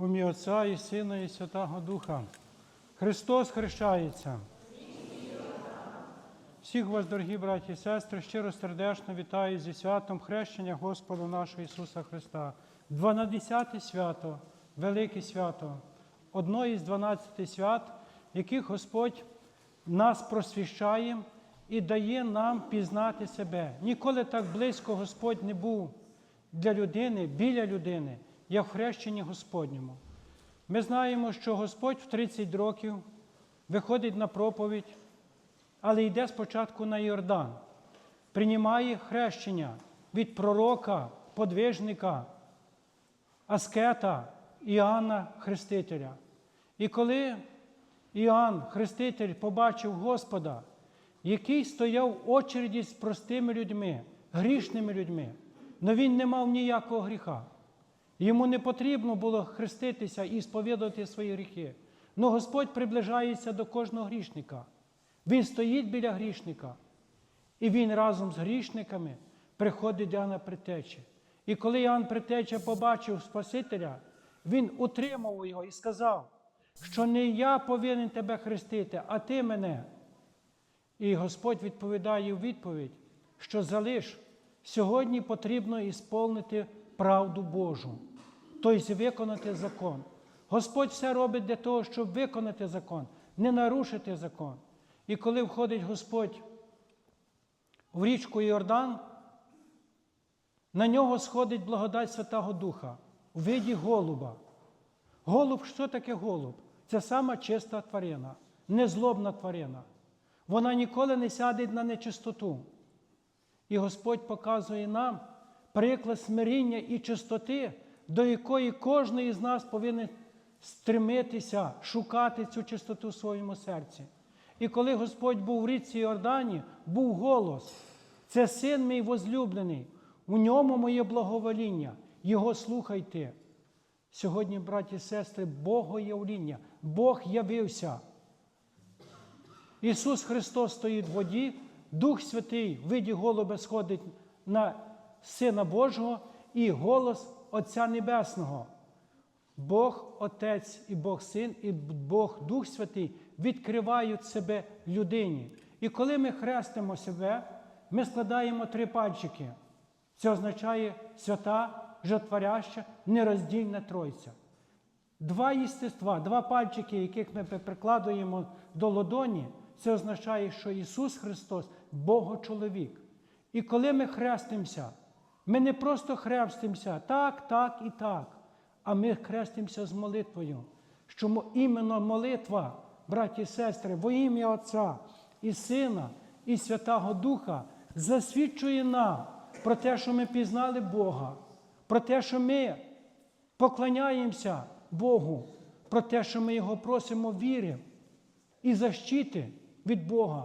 У ім'я Отця і Сина, і Святого Духа. Христос хрещається. Всіх вас, дорогі браті і сестри, щиро сердечно вітаю зі святом хрещення Господа нашого Ісуса Христа. Дванадесяте свято, велике свято, одно із дванадцяти свят, яких Господь нас просвіщає і дає нам пізнати себе. Ніколи так близько Господь не був для людини, біля людини, як в хрещенні Господньому. Ми знаємо, що Господь в 30 років виходить на проповідь, але йде спочатку на Йордан, приймає хрещення від пророка, подвижника, аскета Іоанна Хрестителя. І коли Іоанн Хреститель побачив Господа, який стояв в очереді з простими людьми, грішними людьми, але він не мав ніякого гріха. Йому не потрібно було хреститися і сповідати свої гріхи. Но Господь приближається до кожного грішника. Він стоїть біля грішника, і він разом з грішниками приходить до Іоанна Притечі. І коли Іоанн Притеча побачив Спасителя, він утримав його і сказав, що не я повинен тебе хрестити, а ти мене. І Господь відповідає у відповідь, що залиш, сьогодні потрібно ісполнити правду Божу, тобто виконати закон. Господь все робить для того, щоб виконати закон, не нарушити закон. І коли входить Господь в річку Йордан, на нього сходить благодать Святого Духа у виді голуба. Голуб, що таке голуб? Це сама чиста тварина, незлобна тварина. Вона ніколи не сяде на нечистоту. І Господь показує нам приклад смиріння і чистоти, до якої кожен з нас повинен стремитися, шукати цю чистоту в своєму серці. І коли Господь був в річці Йордані, був голос: це син мій возлюблений, у ньому моє благовоління, його слухайте. Сьогодні, браті і сестри, Богоявління, Бог явився. Ісус Христос стоїть в воді, Дух Святий виді голуба сходить на Сина Божого і голос Отця Небесного. Бог Отець і Бог Син, і Бог Дух Святий відкривають себе людині. І коли ми хрестимо себе, ми складаємо три пальчики. Це означає свята, жотворяща, нероздільна Тройця. Два єстества, два пальчики, яких ми прикладуємо до ладоні, це означає, що Ісус Христос Богочоловік. І коли ми хрестимося, ми не просто хрестимося так, так і так, а ми хрестимося з молитвою. Що іменно молитва, браті і сестри, во ім'я Отця і Сина, і Святого Духа засвідчує нам про те, що ми пізнали Бога, про те, що ми поклоняємося Богу, про те, що ми Його просимо віри і защити від Бога.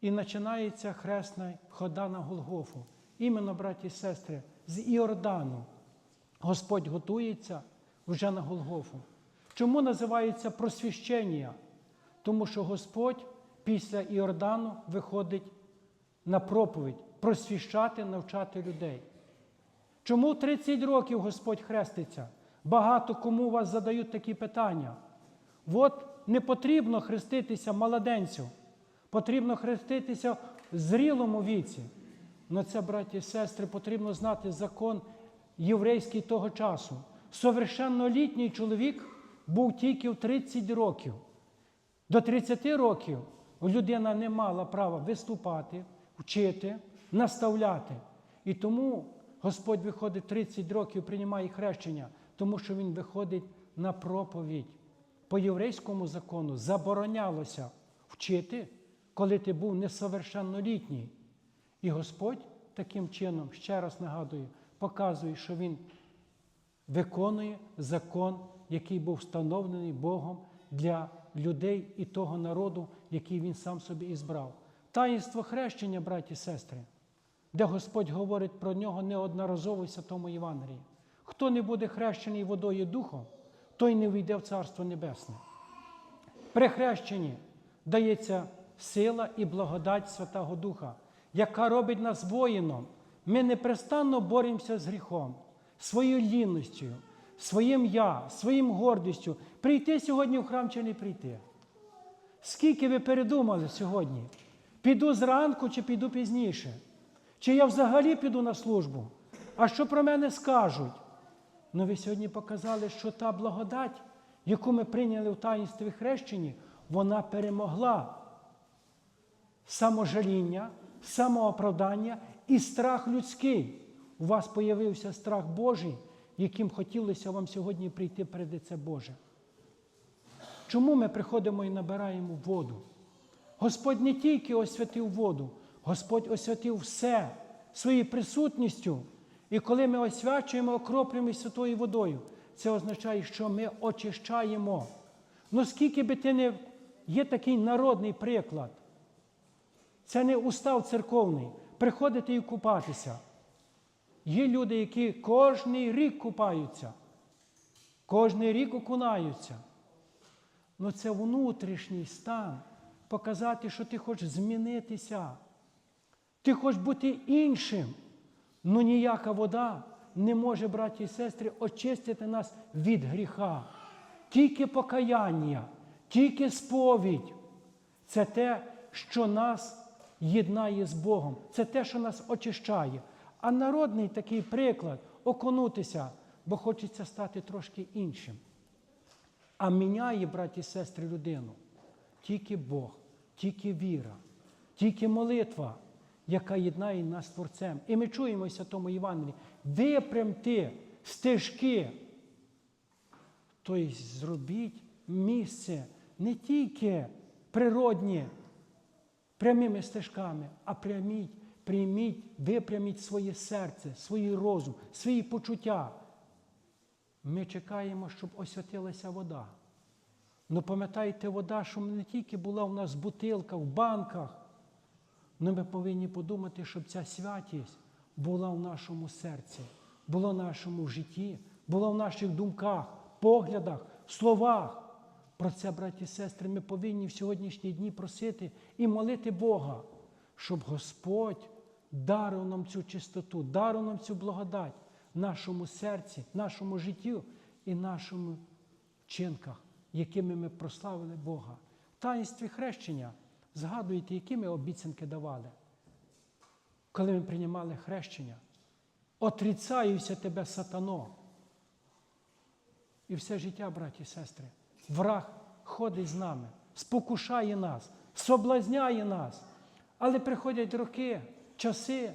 І починається хресна хода на Голгофу. Іменно, браті і сестри, з Іордану. Господь готується вже на Голгофу. Чому називається просвіщення? Тому що Господь після Іордану виходить на проповідь просвіщати, навчати людей. Чому 30 років Господь хреститься? Багато кому вас задають такі питання. От не потрібно хреститися молоденцю, потрібно хреститися в зрілому віці. На це, браті і сестри, потрібно знати закон єврейський того часу. Совершеннолітній чоловік був тільки в 30 років. До 30 років людина не мала права виступати, вчити, наставляти. І тому Господь виходить 30 років, приймає хрещення, тому що Він виходить на проповідь. По єврейському закону заборонялося вчити, коли ти був несовершеннолітній. І Господь таким чином, ще раз нагадую, показує, що Він виконує закон, який був встановлений Богом для людей і того народу, який він сам собі ізбрав. Таїнство хрещення, браті і сестри, де Господь говорить про нього неодноразово в Святому Євангелії. Хто не буде хрещений водою Духом, той не війде в Царство Небесне. При хрещенні дається сила і благодать Святого Духа, яка робить нас воїном. Ми непрестанно боремося з гріхом, своєю лінністю, своїм я, своїм гордістю, прийти сьогодні в храм чи не прийти. Скільки ви передумали сьогодні? Піду зранку чи піду пізніше? Чи я взагалі піду на службу? А що про мене скажуть? Ну ви сьогодні показали, що та благодать, яку ми прийняли в таїнстві хрещенні, вона перемогла саможаління, самооправдання і страх людський. У вас появився страх Божий, яким хотілося вам сьогодні прийти перед лице Боже. Чому ми приходимо і набираємо воду? Господь не тільки освятив воду, Господь освятив все своєю присутністю. І коли ми освячуємо, окроплюємо святою водою, це означає, що ми очищаємо. Ну скільки би ти не є такий народний приклад, це не устав церковний, приходити і купатися. Є люди, які кожний рік купаються, кожний рік окунаються. Ну це внутрішній стан. Показати, що ти хочеш змінитися. Ти хочеш бути іншим. Ну ніяка вода не може, браті і сестри, очистити нас від гріха. Тільки покаяння, тільки сповідь. Це те, що нас єднає з Богом. Це те, що нас очищає. А народний такий приклад окунутися, бо хочеться стати трошки іншим. А міняє, браті і сестри, людину тільки Бог, тільки віра, тільки молитва, яка єднає нас з Творцем. І ми чуємося в тому Євангелії. Випрямте стежки. Тобто зробіть місце не тільки природнє, прямими стежками, а пряміть, прийміть, випряміть своє серце, свій розум, свої почуття. Ми чекаємо, щоб освятилася вода. Ну пам'ятайте, вода, що не тільки була у нас в бутилках, в банках. але ми повинні подумати, щоб ця святість була в нашому серці, була в нашому житті, була в наших думках, поглядах, словах. Про це, браті і сестри, ми повинні в сьогоднішні дні просити і молити Бога, щоб Господь дарив нам цю чистоту, дарив нам цю благодать в нашому серці, нашому життю і нашому вчинках якими ми прославили Бога. В таїнстві хрещення згадуєте, які ми обіцянки давали. Коли ми приймали хрещення, отрицаюся тебе, сатано. І все життя, браті і сестри, враг ходить з нами, спокушає нас, соблазняє нас. Але приходять роки, часи,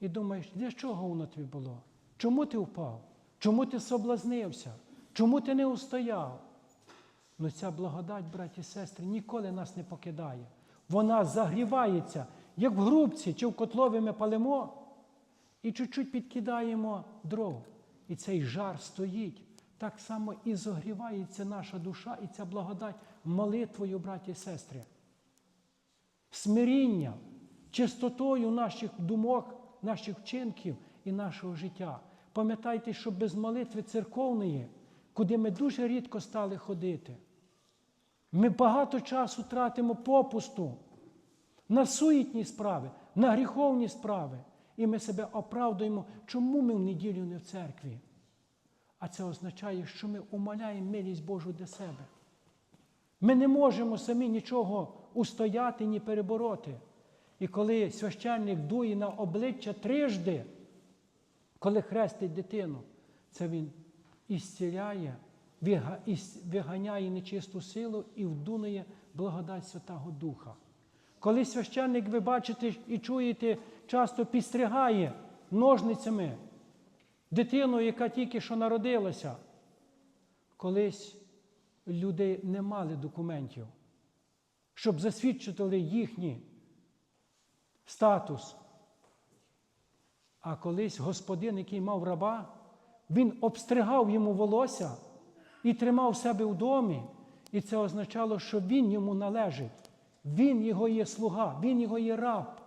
і думаєш, для чого воно тобі було? Чому ти впав? Чому ти соблазнився? Чому ти не устояв? Ну ця благодать, браті і сестри, ніколи нас не покидає. Вона загрівається, як в грубці чи в котлові ми палимо, і чуть-чуть підкидаємо дров. І цей жар стоїть. Так само і зогрівається наша душа, і ця благодать молитвою, браті і сестри. Смирінням, чистотою наших думок, наших вчинків і нашого життя. Пам'ятайте, що без молитви церковної куди ми дуже рідко стали ходити. Ми багато часу тратимо попусту на суетні справи, на гріховні справи. І ми себе оправдуємо, чому ми в неділю не в церкві. А це означає, що ми умаляємо милість Божу для себе. Ми не можемо самі нічого устояти, ні перебороти. І коли священник дує на обличчя трижди, коли хрестить дитину, це він ісціляє, виганяє нечисту силу і вдунує благодать Святого Духа. Коли священник, ви бачите і чуєте, часто підстригає ножницями дитину, яка тільки що народилася, колись люди не мали документів, щоб засвідчити їхній статус. А колись господин, який мав раба, він обстригав йому волосся і тримав себе в домі. І це означало, що він йому належить. Він його є слуга, він його є раб.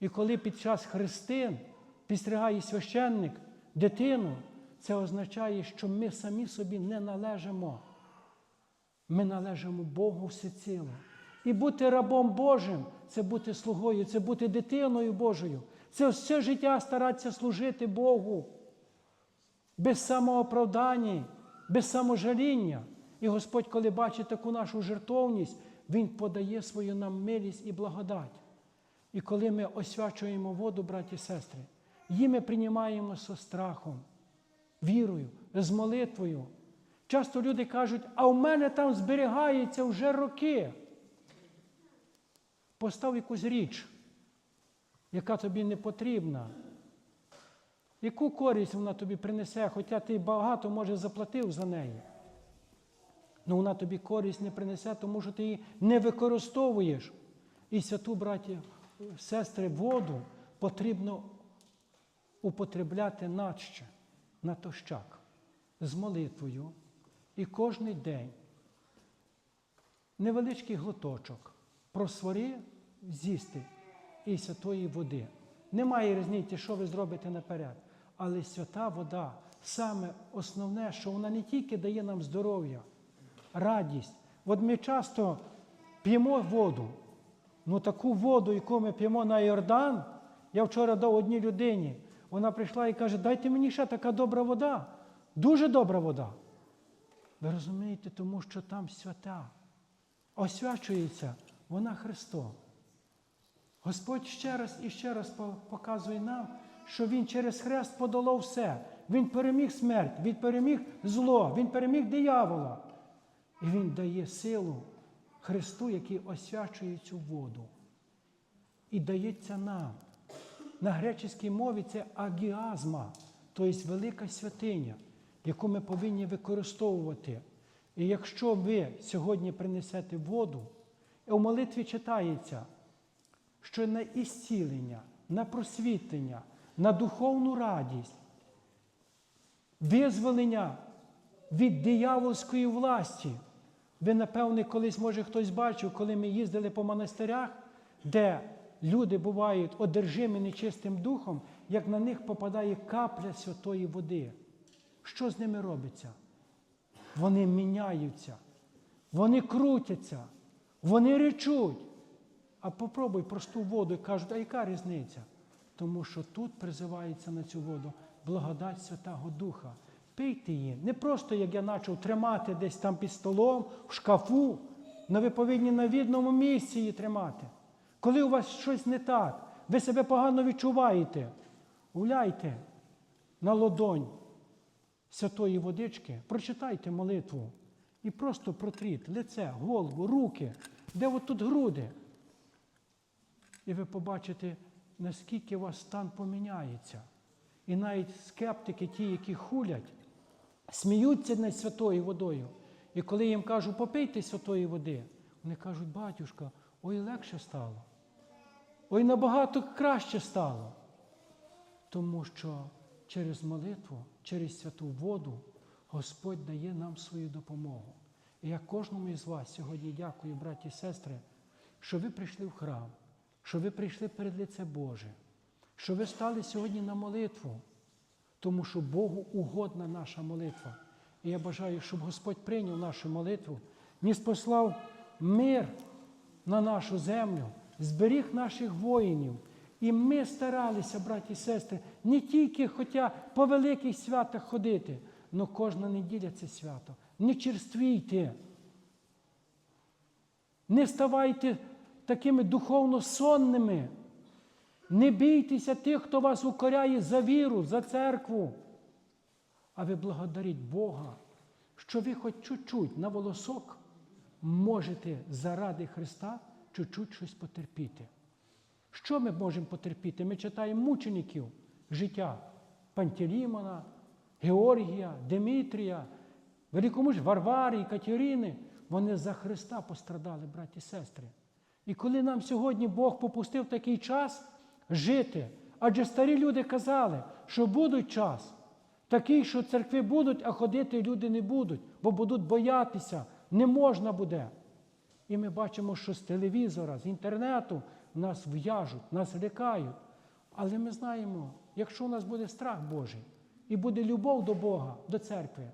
І коли під час хрестин підстригає священник дитину, це означає, що ми самі собі не належимо. Ми належимо Богу всеціло. І бути рабом Божим це бути слугою, це бути дитиною Божою. Це все життя старатися служити Богу. без самооправдання, без саможаління. І Господь, коли бачить таку нашу жертовність, Він подає свою нам милість і благодать. І коли ми освячуємо воду, браті і сестри, її ми приймаємо зі страхом, вірою, з молитвою. Часто люди кажуть, а в мене там зберігається вже роки. Постав якусь річ, яка тобі не потрібна. Яку користь вона тобі принесе, хоча ти багато, може, заплатив за неї. Ну вона тобі користь не принесе, тому що ти її не використовуєш. І святу, браті, сестри, воду потрібно употребляти надще, натощак, з молитвою. І кожний день невеличкий глоточок просвори з'їсти і святої води. Немає різниці, що ви зробите наперед. Але свята вода саме основне, що вона не тільки дає нам здоров'я, радість. От ми часто п'ємо воду, ну таку воду, яку ми п'ємо на Йордан, я вчора дав одній людині, вона прийшла і каже, дайте мені ще така добра вода, дуже добра вода. Ви розумієте, тому що там свята освячується вона Христом. Господь ще раз і ще раз показує нам, що Він через хрест подолав все. Він переміг смерть, Він переміг зло, Він переміг диявола. І Він дає силу Христу, який освячує цю воду. І дається нам. На греческій мові це агіазма, тобто велика святиня, яку ми повинні використовувати. І якщо ви сьогодні принесете воду, в молитві читається, що на ісцілення, на просвітлення, на духовну радість, визволення від диявольської власті. Ви, напевне, колись, може, хтось бачив, коли ми їздили по монастирях, де люди бувають одержимі нечистим духом, як на них попадає капля святої води. Що з ними робиться? Вони міняються, вони крутяться, вони речуть. А попробуй просту воду і кажуть, а яка різниця? Тому що тут призивається на цю воду благодать Святого Духа. Пийте її. Не просто, як я почав тримати десь там під столом, в шкафу, але ви повинні на відному місці її тримати. Коли у вас щось не так, ви себе погано відчуваєте, гуляйте на ладонь святої водички, прочитайте молитву і просто протріть лице, голову, руки, де от тут груди. І ви побачите, наскільки у вас стан поміняється. І навіть скептики, ті, які хулять, сміються над святою водою. І коли їм кажу, попийте святої води, вони кажуть, батюшка, ой, легше стало. Ой, набагато краще стало. Тому що через молитву, через святу воду Господь дає нам свою допомогу. І я кожному із вас сьогодні дякую, браті і сестри, що ви прийшли в храм, що ви прийшли перед лице Боже, що ви стали сьогодні на молитву, тому що Богу угодна наша молитва. І я бажаю, щоб Господь прийняв нашу молитву, ніс послав мир на нашу землю, зберіг наших воїнів. І ми старалися, браті і сестри, не тільки хоча по великих святах ходити, але кожна неділя це свято. Не черствійте, не ставайте такими духовно сонними. Не бійтеся тих, хто вас укоряє за віру, за церкву. А ви благодаріть Бога, що ви хоч чуть-чуть на волосок можете заради Христа чуть-чуть щось потерпіти. Що ми можемо потерпіти? Ми читаємо мучеників життя Пантелімона, Георгія, Димитрія, великомуж Варвари, Катерини. Вони за Христа пострадали, браті і сестри. І коли нам сьогодні Бог попустив такий час жити, адже старі люди казали, що будуть час, такий, що церкви будуть, а ходити люди не будуть, бо будуть боятися, не можна буде. І ми бачимо, що з телевізора, з інтернету нас в'яжуть, нас лякають. Але ми знаємо, якщо у нас буде страх Божий і буде любов до Бога, до церкви,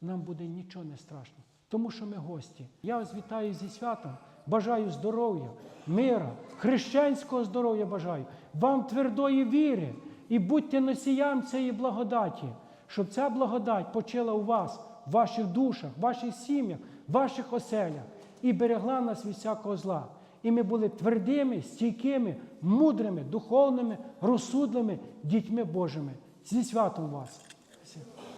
нам буде нічого не страшно, тому що ми гості. Я вас вітаю зі святом, бажаю здоров'я, мира, християнського здоров'я бажаю, вам твердої віри і будьте носіям цієї благодаті. щоб ця благодать почила у вас, в ваших душах, в ваших сім'ях, ваших оселях і берегла нас від всякого зла. І ми були твердими, стійкими, мудрими, духовними, розсудливими дітьми Божими. Зі святом вас!